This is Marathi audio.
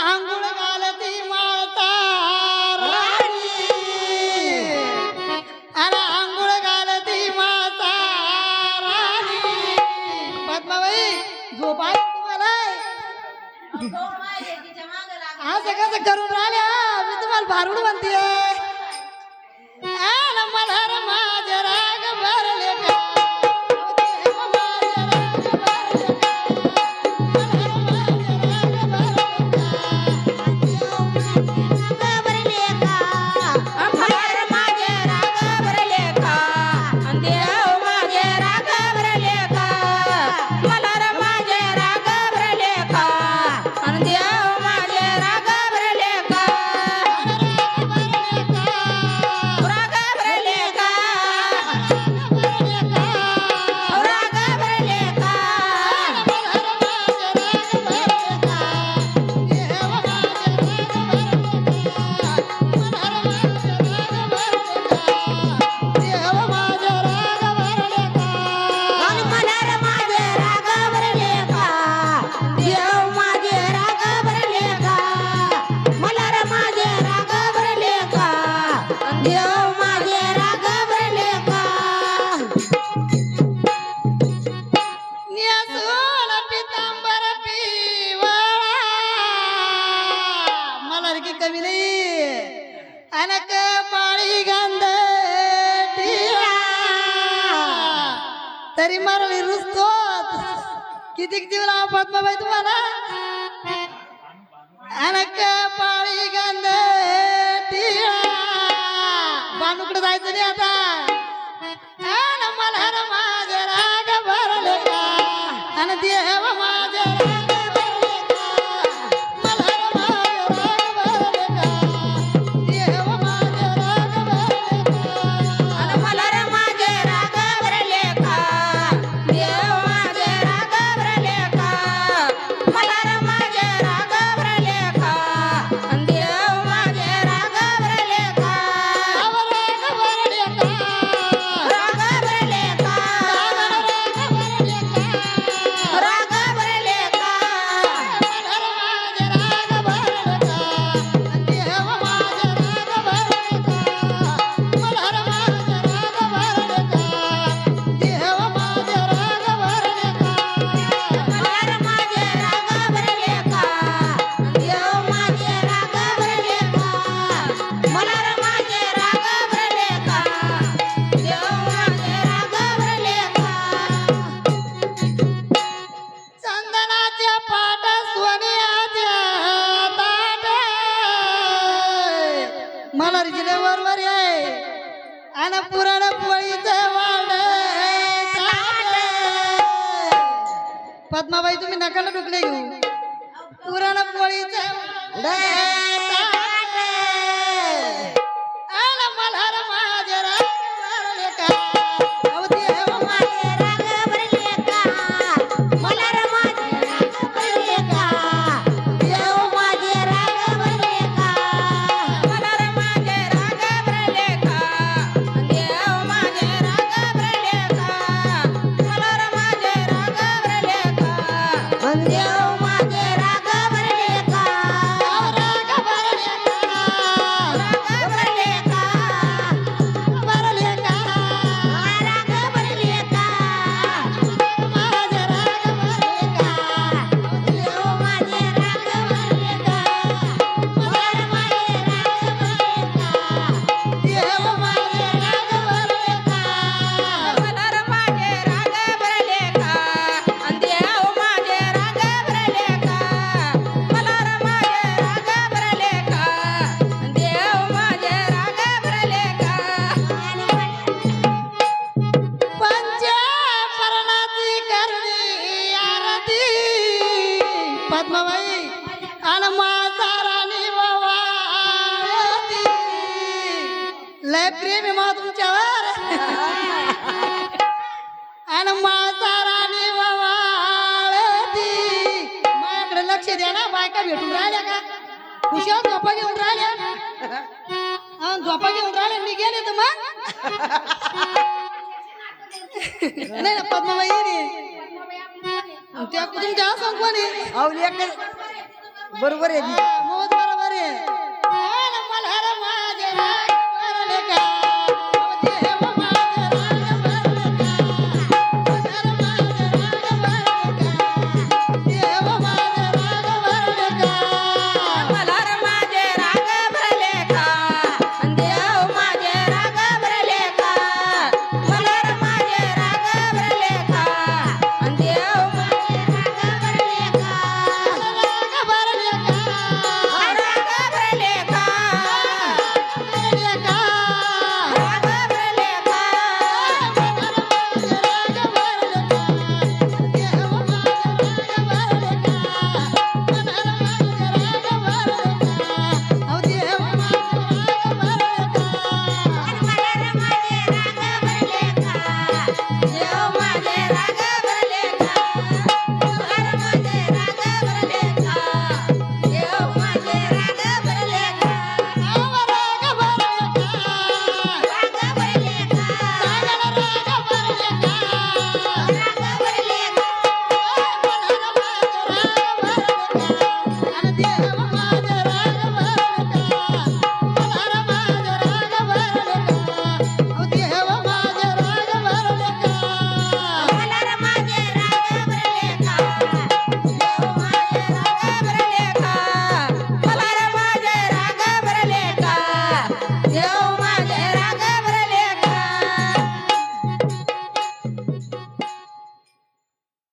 आंघोळ घालती माता राणी. अरे आंघोळ घालती माता राणी. पद्माबाई झोप तुम्हाला. असं कसं करून राहिल्या? मी तुम्हाला भारूड म्हणते. ಅನಕ ಪಾಳಿಗಂಧ तरी मारली रुजतो किती जीव लावा पद्माबाई तुम्हाला? अनक पाळी गंध बांधूकडे जायचं नाही आता. मला पद्माबाई तुम्ही नका ना डुकले घेऊ. पुरणपोळीचं मी मग तुमच्यावर आणि माझा राणी ती माझ्याकडे लक्ष द्या ना बायका भेटून राहिल्या का? खुशाल झोपा घेऊन राहिल्या. झोपा घेऊन राहिल्या मी गेले तर मग? नाही ना पद्माबाई त्या तुमच्या असं कोणी? बरोबर आहे